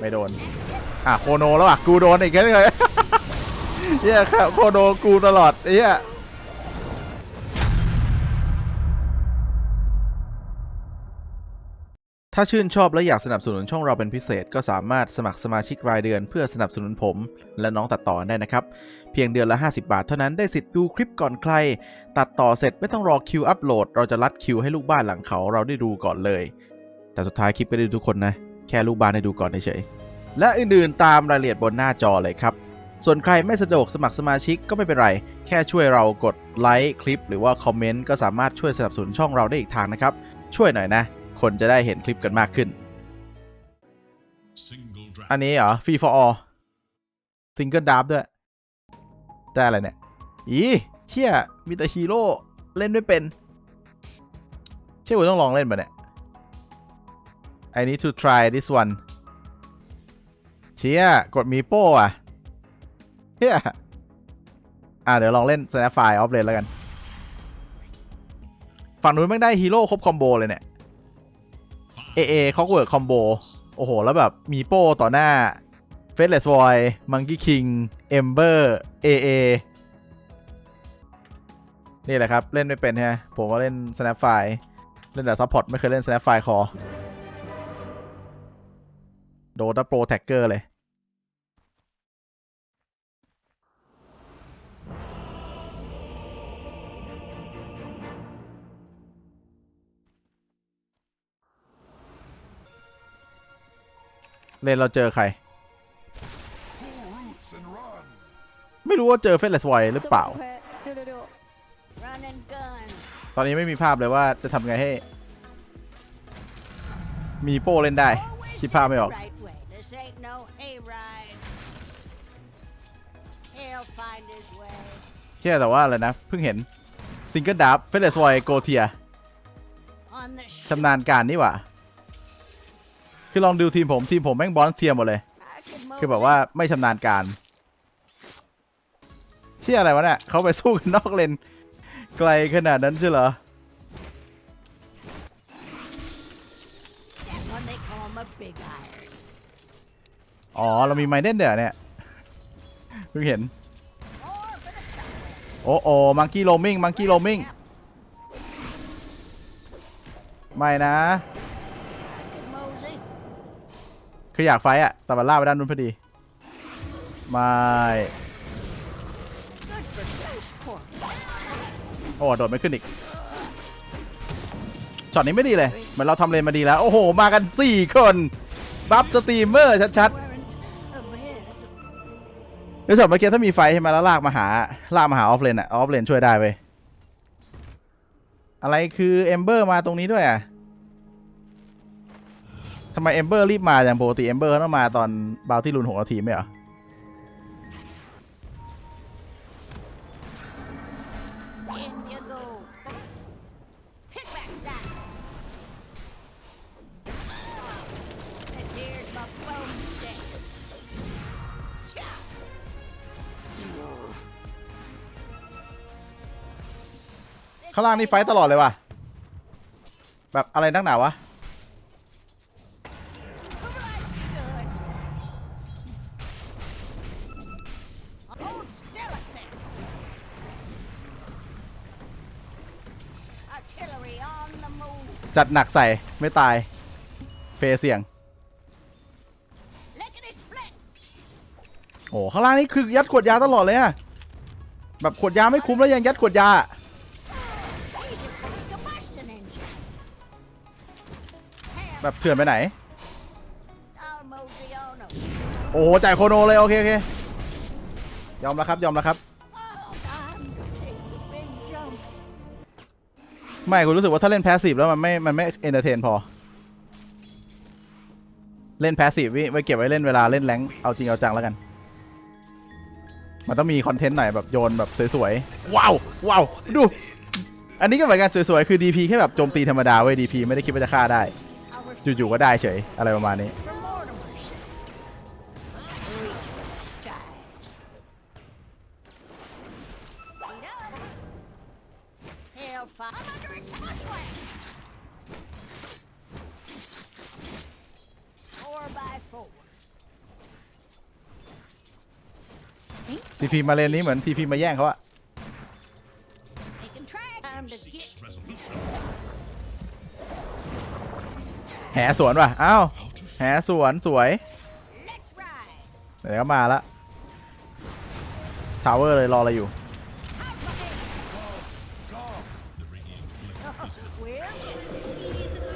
ไม่โดน อะโคโนแล้วอะ กูโดนอีกแล้วเลยเฮียครับโคโนกูตลอดเฮียถ้าชื่นชอบและอยากสนับสนุนช่องเราเป็นพิเศษ ก็สามารถสมัครสมาชิกรายเดือนเพื่อสนับสนุนผม และน้องตัดต่อได้นะครับ เพียงเดือนละ 50 บาทเท่านั้นได้สิทธิ์ดูคลิปก่อนใคร ตัดต่อเสร็จไม่ต้องรอคิวอัปโหลด เราจะรัดคิวให้ลูกบ้านหลังเขาเราได้ดูก่อนเลย แต่สุดท้ายคลิปไม่ได้ดูทุกคนนะ แค่ลูกบ้านได้ดูก่อนเฉยๆและอื่นๆตามรายละเอียดบนหน้าจอเลยครับ ส่วนใครไม่สะดวกสมัครสมาชิกก็ไม่เป็นไร แค่ช่วยเรากดไลค์คลิป หรือว่าคอมเมนต์ก็สามารถช่วยสนับสนุนช่องเราได้อีกทางนะครับ ช่วยหน่อยนะ คนจะได้เห็นคลิปกันมากขึ้น อันนี้เหรอฟรี for all ซิงเกิลดับด้วย ได้อะไรเนี่ย อีเชี่ยมีแต่ฮีโร่เล่นไม่เป็น เชื่อว่าต้องลองเล่นปะเนี่ย I need to try this one เชี่ยกดมีโป้อะเชี่ยอะ เดี๋ยวลองเล่น Snapfire Off Lane แล้วกัน ฝั่งนู้นแม่ได้ฮีโร่ครบคอมโบเลยเนี่ยเอเขาเวิร์กคอมโบ โอ้โห แล้วแบบมีโป้ต่อหน้าเฟสเลสวอยมังกี้คิงเอมเบอร์เอเอนี่แหละครับ เล่นไม่เป็นฮะผมก็เล่น Snapfire เล่นแต่ซัพพอร์ตไม่เคยเล่น Snapfire คอ โดนโปรแท็กเกอร์เลย เล่นเราเจอใคร ไม่รู้ว่าเจอเฟสเลสวหรือเปล่า ตอนนี้ไม่มีภาพเลยว่าจะทำไงให้ มีโป้เล่นได้ คิดภาพไม่ออก แค่แต่ว่าอะไรนะ เพิ่งเห็นซิงเกิลดับเฟเลสวยโกเทียชำนาญการนี่หว่า คือลองดูทีมผม ทีมผมแม่งบอลเทียมหมดเลย คือแบบว่าไม่ชำนาญการเชี่ยอะไรวะเนี่ยเขาไปสู้กันนอกเลน ไกลขนาดนั้นใช่เหรออ๋อ เรามีไมเดนเดี๋ยวเนี่ยเพิ่งเห็น โอ้โอ้มังกี้โรมิงมังกี้โรมิงไม่นะ คืออยากไฟอะแต่มันล่าไปด้านนู้นพอดี ไม่ โอ้โดดไม่ขึ้นอีก ช็อตนี้ไม่ดีเลย เหมือนเราทำเลนมาดีแล้ว โอ้โห มากัน 4 คน บัฟสตรีมเมอร์ชัดๆ ในช็อบเมื่อกี้ถ้ามีไฟใช่ไหมแล้วลากมาหาลากมาหาออฟเลนอะออฟเลนช่วยได้เว้ยอะไรคือเอมเบอร์มาตรงนี้ด้วยอะทำไมเอมเบอร์รีบมาอย่างปกติเอมเบอร์ต้องมาตอนบาวที่รุนหกนาทีไม่เหรอ ข้างล่างนี่ไฟตลอดเลยว่ะ แบบอะไรนักหนาวะ จัดหนักใส่ไม่ตายเฟเสี่ยง โอ้ข้างล่างนี่คือยัดขวดยาตลอดเลยอะแบบขวดยาไม่คุ้มแล้วยังยัดขวดยา แบบเถื่อนไปไหน I'll mosey on 'em. โอ้โหจ่ายโคโนเลยโอเคโอเคยอมแล้วครับยอมแล้วครับ Oh, time to take the big jump. ไม่คุณรู้สึกว่าถ้าเล่นแพสซีฟแล้วมันไม่มันไม่เอนเตอร์เทนพอ เล่นแพสซีฟไว้เก็บไว้เล่นเวลาเล่นแรงค์เอาจริงเอาจังแล้วกัน มันต้องมีคอนเทนต์หน่อยแบบโยนแบบสวยๆ ว้าวว้าวดู อันนี้ก็เหมือนกันสวยๆ คือ DP แค่แบบโจมตีธรรมดาเว้ย DP ไม่ได้คิดว่าจะฆ่าได้ Our อยู่ๆก็ได้เฉยอะไรประมาณนี้ ทีพีมาเลนนี้เหมือนทีพีมาแย่งเขาอะ แหสวนว่ะอ้าวแหสวนสวยเดี๋ยวก็มาละทาวเวอร์เลยรออะไรอยู่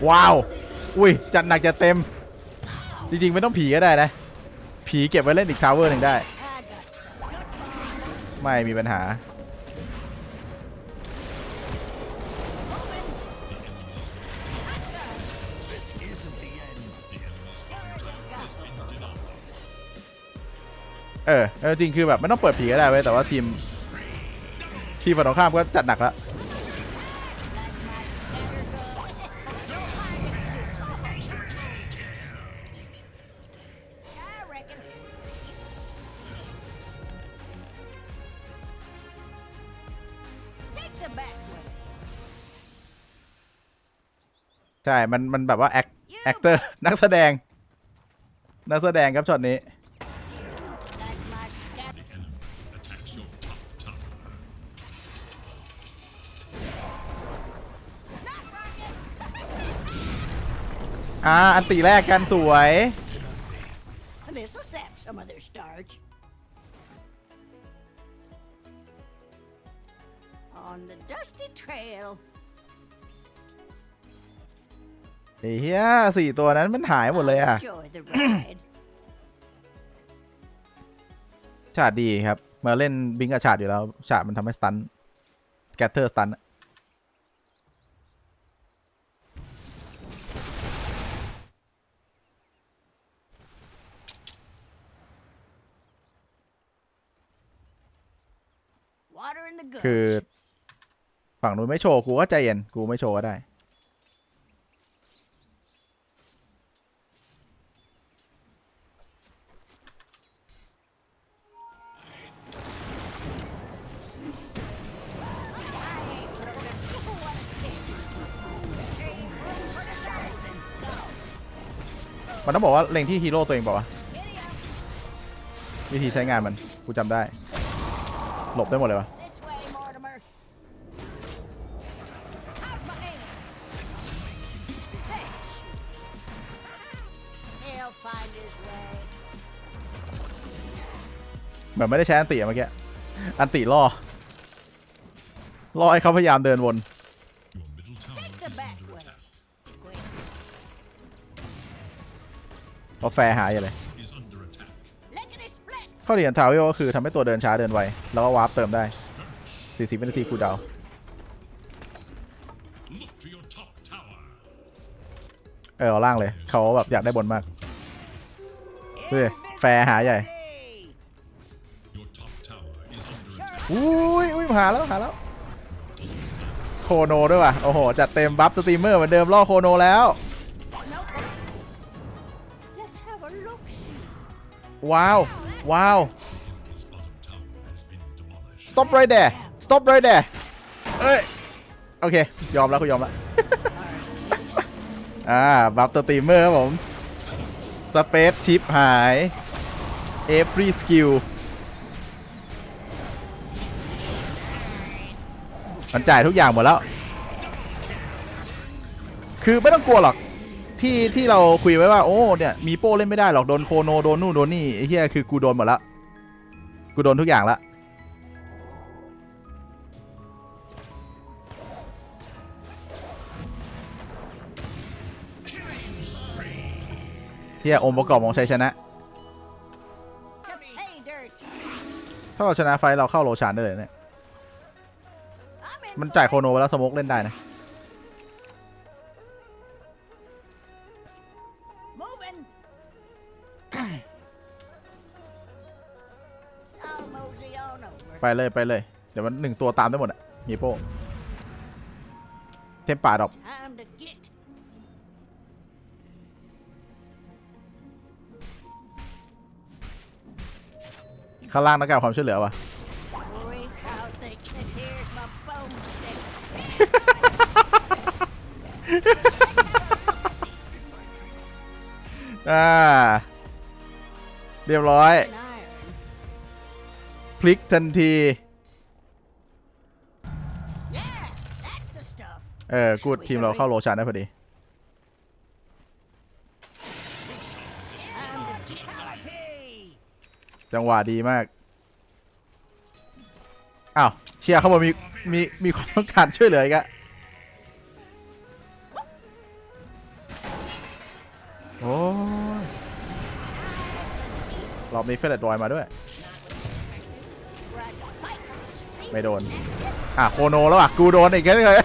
ว้าว อุ้ย จัดหนักจะเต็ม จริง ๆ ไม่ต้องผีก็ได้นะ ผีเก็บไว้เล่นอีกทาวเวอร์หนึ่งได้ ไม่มีปัญหา เออเออจริงคือแบบไม่ต้องเปิดผีก็ได้เว้ยแต่ว่าทีมทีมฝั่งตรงข้ามก็จัดหนักแล้วใช่ มัน มันแบบว่า แอคแอคเตอร์ นักแสดง นักแสดงครับช็อตนี้ อ่าอันตีแรกกันสวย This'll sap some of their starch. On the dusty trail. ไอ้เหี้ยสี่ตัวนั้นมันหายหมดเลยอะ Enjoy the ride. ฉาดดีครับ มาเล่นบิงกับฉาดอยู่แล้ว ฉาดมันทำให้สตันแกตเตอร์สตัน Water in the goods. คือ ฝั่งนู้นไม่โชว์ กูก็ใจเย็น กูไม่โชว์ก็ได้มันต้องบอกว่าเล็งที่ฮีโร่ตัวเองบอกว่าวิธีใช้งานมัน กูจำได้ หลบได้หมดเลยวะ เหมือนไม่ได้ใช้อันติอะเมื่อกี้ อันติล่อ ล่อให้เขาพยายามเดินวนพราแฟร์หายอย่าเลย Lickety split. ข้อดีของทาวเวลก็คือทำให้ตัวเดินช้าเดินไว แล้วก็วาร์ปเติมได้ 40วินาทีคูดาวเออล่างเลย เขาแบบอยากได้บนมากดูดิแฟร์หาใหญ่ อุ้ยอุ้ยหาแล้วหาแล้วโคโนด้วยว่ะโอ้โหจัดเต็มบัฟสตรีมเมอร์เหมือนเดิมล่อโคโนแล้ว Let's have a look see. ว้าวว้าว His bottom tower has been demolished. stop right there stop right there เอ้ยโอเค ยอมแล้วกูยอมแล้วอ่าบัฟสตรีมเมอร์ครับผมสเปซชิปหาย every skill มันจ่ายทุกอย่างหมดแล้ว คือไม่ต้องกลัวหรอกที่ที่เราคุยไว้ว่าโอ้เนี่ยมีโป้เล่นไม่ได้หรอกโดนโคโนโดนนู่นโดนนี่ไอ้เหี้ยคือกูโดนหมดแล้วกูโดนทุกอย่างละเฮียองค์ประกอบของชัยชนะ ถ้าเราชนะไฟเราเข้าโรชานได้เลยเนี่ย มัน for จ่าย it. โคโนไว้แล้วสโมกเล่นได้นะ Moving. I'll mosey on over. ไปเลยไปเลย เดี๋ยวมันหนึ่งตัวตามได้หมดอะมีโป้เทมป่าดอก Time to get. ข้างล่างต้องการความช่วยเหลือวะ อ่า เรียบร้อย พลิกทันที เออ กูดทีมเราเข้าโรชันได้พอดี จังหวะดีมาก อ้าว เชียร์เขาบอกมี มี มีความต้องการช่วยเหลืออีกอะ รอบนี้เฟลเลตรอยมาด้วย ไม่โดน อะโคโนแล้วอะ กูโดนอีกแล้วเลย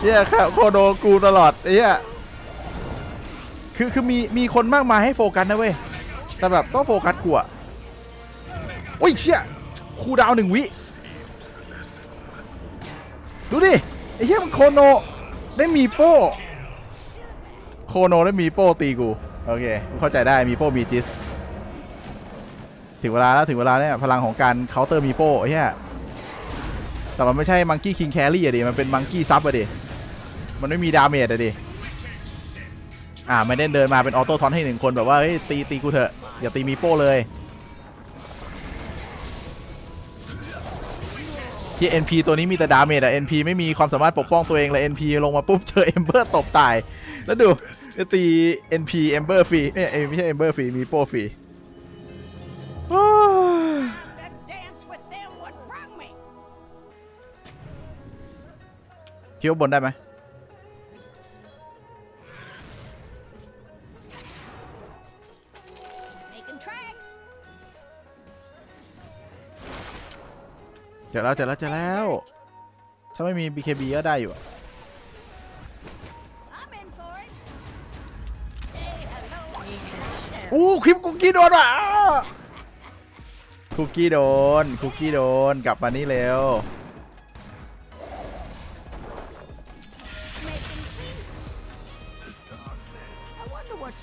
เฮียครับโคโนกูตลอดเฮียคือคือมีมีคนมากมายให้โฟกัสนะเว้ย แต่แบบต้องโฟกัสกูอะโอ้ยเชี่ยครูดาวหนึ่งวิ ดูดิไอ้เหี้ยมันโคโนได้มีโป้โคโนได้มีโป้ตีกู โอเค เข้าใจได้มีโป้มีจิส ถึงเวลาแล้วถึงเวลาเนี่ยพลังของการเคาน์เตอร์มีโป้เหี้ยแต่มันไม่ใช่มังกี้คิงแครี่อะดิมันเป็นมังกี้ซับอะดิมันไม่มีดาเมจอะดิอ่าไม่ได้เดินมาเป็นออโต้ทอนให้หนึ่งคนแบบว่าเฮ้ยตีตีกูเถอะอย่าตีมีโป้เลยที่ NP ตัวนี้มีแต่ดาเมจอะ NP ไม่มีความสามารถปกป้องตัวเองเลย NP ลงมาปุ๊บเจอ Ember ตบตาย แล้วดูจะตี NP Ember ฟรีเอ้ยเอ้ยไม่ใช่ Ember ฟรีมีโป้ฟรี คิดว่าบนได้ไหมเจอแล้วเจอแล้วเจอแล้วถ้าไม่มี BKB ก็ได้อยู่อะอู้คลิปคุกกี้โดนว่ะคุกกี้โดนคุกกี้โดนกลับมานี่เร็ว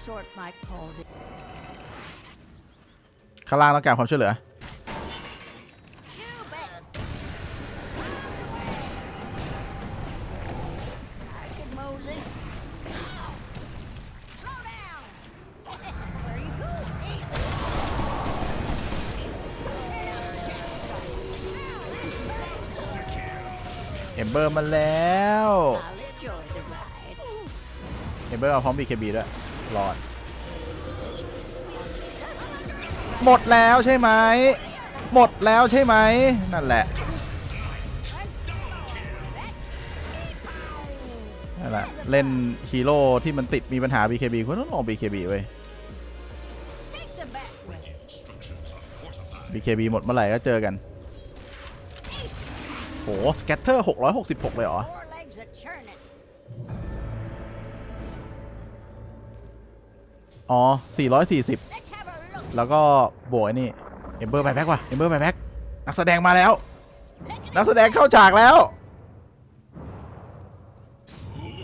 wonder what sort might call this. ข้างล่างต้องการความช่วยเหลือ You bet. I could mosey. Slow down. Where you going? Hey. Now, เอมเบอร์มาแล้ว I'll enjoy the ride. เอมเบอร์เอาพร้อม BKB ด้วย รอด หมดแล้วใช่ไหม หมดแล้วใช่ไหม นั่นแหละ นั่นแหละ เล่นฮีโร่ที่มันติดมีปัญหา BKB คุณต้องลอง BKB เว้ย BKB หมดเมื่อไหร่ก็เจอกันโหสแกตเตอร์ 666 เลยเหรอ อ๋อ 440 แล้วก็บวกไอ้นี่เอมเบอร์ไปแบ็กว่ะเอมเบอร์ไปแบ็กนักแสดงมาแล้ว นักแสดงเข้าฉากแล้ว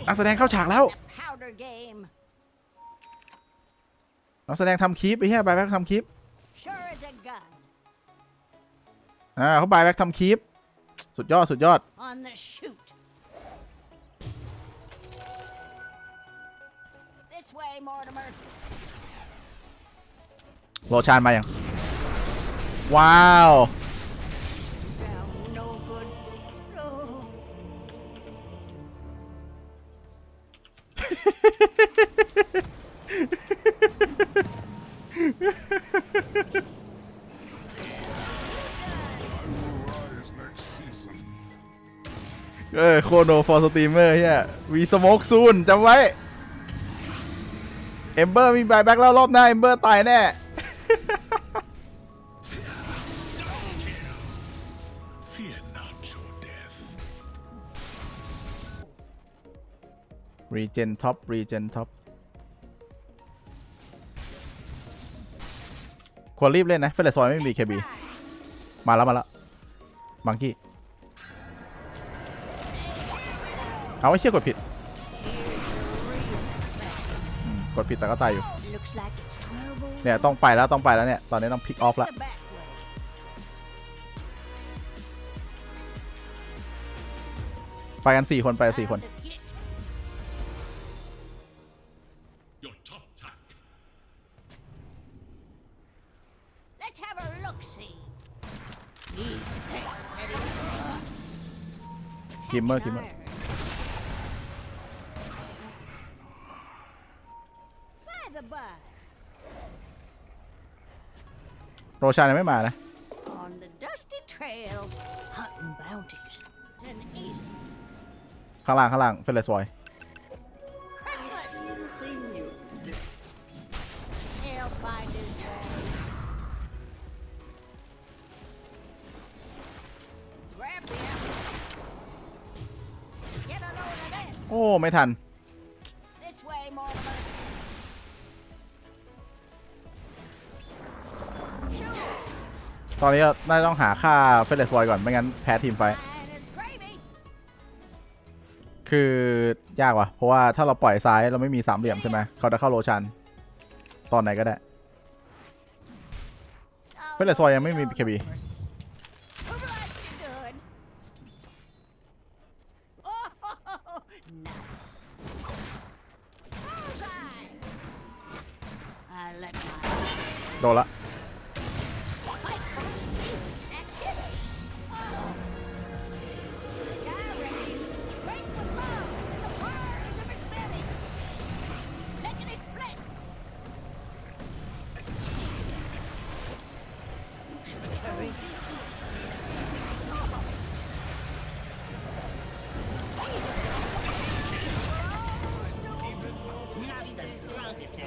นักแสดงเข้าฉากแล้ว นักแสดงทำคลิปไปเฮียบแบ็กทำคลิปอ่าเขาบายแบ็กทำคลิป สุดยอด สุดยอด This way, Mortimer. โรชานมาอย่างว้าวเออโคโนฟอร์สตรีมเมอร์เฮียวีสโมกซูนจำไว้ เอมเบอร์มีบายแบ็กแล้วรอบหน้า เอมเบอร์ตายแน่ รีเจนท็อปรีเจนท็อปควรรีบเล่นนะเฟลซอยไม่มี BKB มาแล้วมาแล้วมังกี้ เอาไว้เชี่ยกดผิด กดผิดแต่ก็ตายอยู่ เนี่ยต้องไปแล้วต้องไปแล้วเนี่ย ตอนนี้ต้องพิกออฟ The ละ back way. ไปกัน4คนไปกัน4คน กิมเมอร์กิมเมอร์ By the by, โรชานยังไม่มานะ on the dusty trail, hunting bounties. It's an easy, ข้างล่างข้างล่างเฟลเลสวอย อ้ไม่ทัน ตอนนี้น่าต้องหาค่าเฟลเลสวอยก่อน ไม่งั้นแพ้ทีมไฟ คือยากว่ะ เพราะว่าถ้าเราปล่อยซ้ายเราไม่มีสามเหลี่ยมใช่ไหม เขาจะเข้าโรชัน ตอนไหนก็ได้เฟลเลสวอยยังไม่มี BKB Who blessed โละ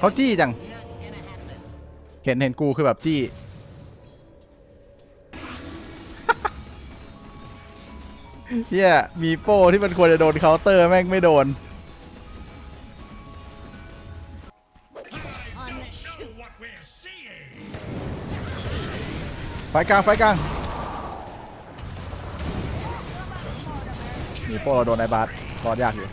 เขาจี้จัง เห็นเห็นกูคือแบบจี้เฮียมีโป้ที่มันควรจะโดนเคาน์เตอร์แม่งไม่โดน ไฟกลาง ไฟกลาง มีโป้เราโดนไอ้บาสรอดยากอยู่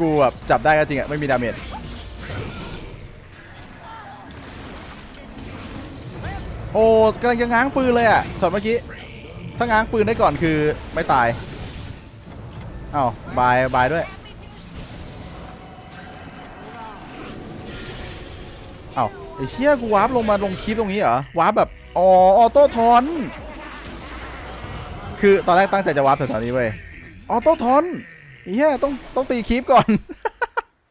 กูแบบจับได้ก็จริงอะไม่มีดาเมจโอ้กำลังจะง้างปืนเลยอะช็อตเมื่อกี้ ถ้าง้างปืนได้ก่อนคือไม่ตายเอ้าบายบายด้วยเอ้าไอ้เชี่ยกูวาร์ปลงมาลงคลิปตรงนี้เหรอวาร์ปแบบอ๋อออโต้ทอน คือตอนแรกตั้งใจจะวาร์ปแต่ตอนนี้เว้ยออโต้ทอน เหี้ยต้องต้องตีคลิปก่อน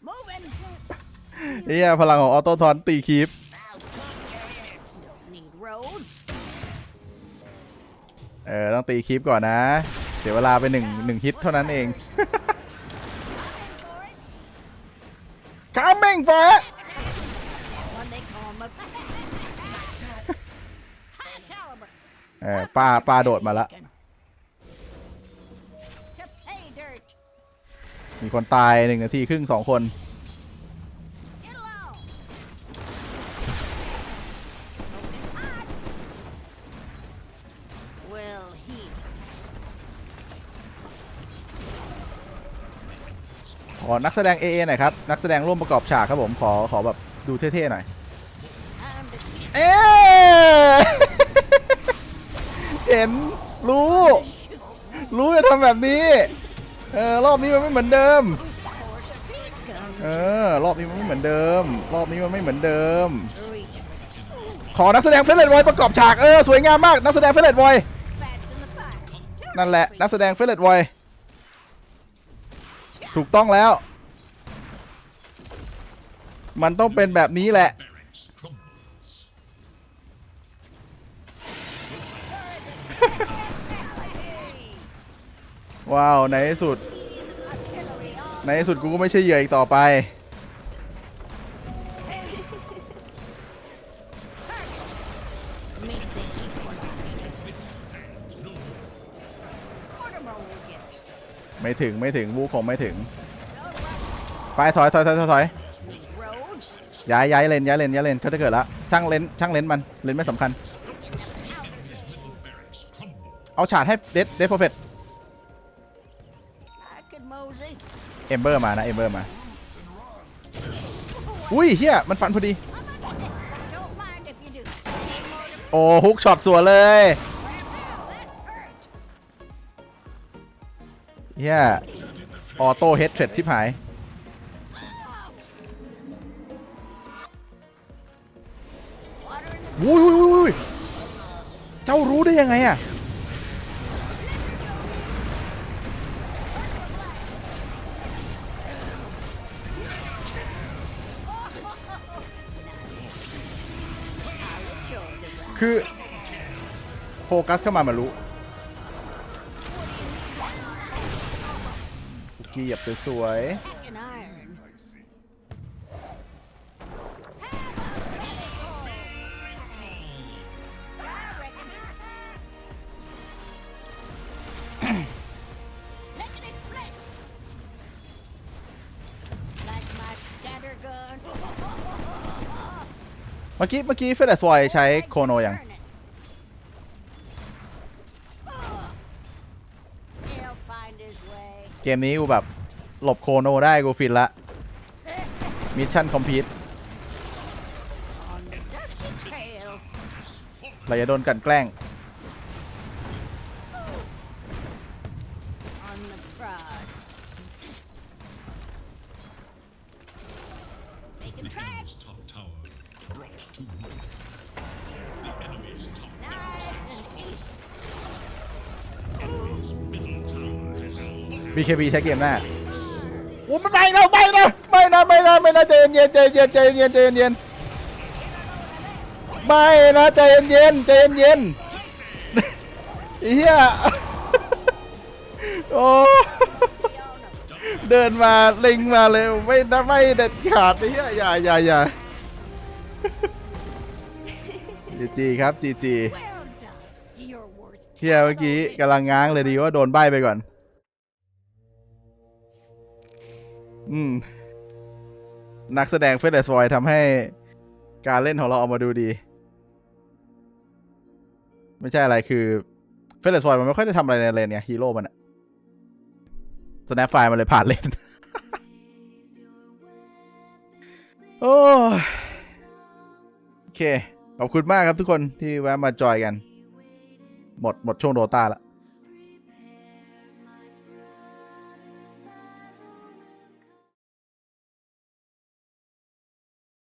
moving. ไอ้เหี้ยพลังของออโต้ทอนตีคลิป Don't need roads. เออต้องตีคลิปก่อนนะ เสียเวลาไปหนึ่งหนึ่งฮิตเท่านั้นเอง coming for it One they call my high caliber. เออป้าป้าโดดมาละ มีคนตายหนึ่งนาทีครึ่งสองคน ขอนักแสดง AA หน่อยครับ นักแสดงร่วมประกอบฉากครับผม ขอขอแบบดูเท่ๆหน่อย เอ๊เห็นรู้ รู้จะทำแบบนี้ ออรอบนี้มันไม่เหมือนเดิม เออรอบนี้มันไม่เหมือนเดิม รอบนี้มันไม่เหมือนเดิม ขอนักแสดงเฟรนเลตไวประกอบฉากเออสวยงามมากนักแสดงเฟรนเลตไว fats in the fire. นั่นแหละนักแสดงเฟรนเลตไวถูกต้องแล้ว มันต้องเป็นแบบนี้แหละ ว้าว ในที่สุด ในที่สุดกูก็ไม่ใช่เหยื่ออีกต่อไป ไม่ถึงไม่ถึงวูคงไม่ถึง ไปถอยถอยถอยถอยย้ายย้ายเลนย้ายเลนย้ายเลนเขาจะเกิดล้วช่างเลนช่างเลนมันเลนไม่สำคัญ เอาฉาดให้เดดเดดโปรเฟต เอมเบอร์มานะเอมเบอร์มา อุ้ยเฮียมันฟันพอดี โอ้ฮุกช็อตสวนเลยเฮียออโต้เฮดเทรดชิบหาย Water in the วุ้ยวุ้ยวุ้ยวุ้ยเจ้ารู้ได้ยังไงอะ โฟกัสเข้ามามารู้คุกกี้หยับสวยเมื่อกี้เมื่อกี้เฟรดสวยใช้โคโนอย่าง เกมนี้กูแบบหลบโคโนได้กูฟินละมิชชั่นคอมพลีท On the dusty trail. เราจะโดนกลันแกล้ง BKB ใช้เกมหน้าโอ้ไม่ไม่นะไม่นะไม่นะไม่นะไม่นะใจเย็นๆใจเย็นๆใจเย็นๆใจเย็นๆไม่นะใจเย็นๆใจเย็นๆไอ้เฮียโอ้เดินมาเล็งมาเลยไม่นะไม่เด็ดขาดไอ้เฮียอย่าอย่าอย่าจีจีครับจีจี Well done. You're worth เฮียเมื่อกี้กำลังง้างเลยดีว่าโดนใบไปก่อน อืม นักแสดงเฟสเดสวอยทำให้การเล่นของเราออกมาดูดี ไม่ใช่อะไรคือเฟสเดสวอยมันไม่ค่อยได้ทำอะไรในเลนเนี่ยฮีโร่มันอะสแนปไฟมันเลยผ่านเล่นโอ้โอเค ขอบคุณมากครับทุกคนที่แวะมาจอยกัน หมดหมดช่วงโดตาละ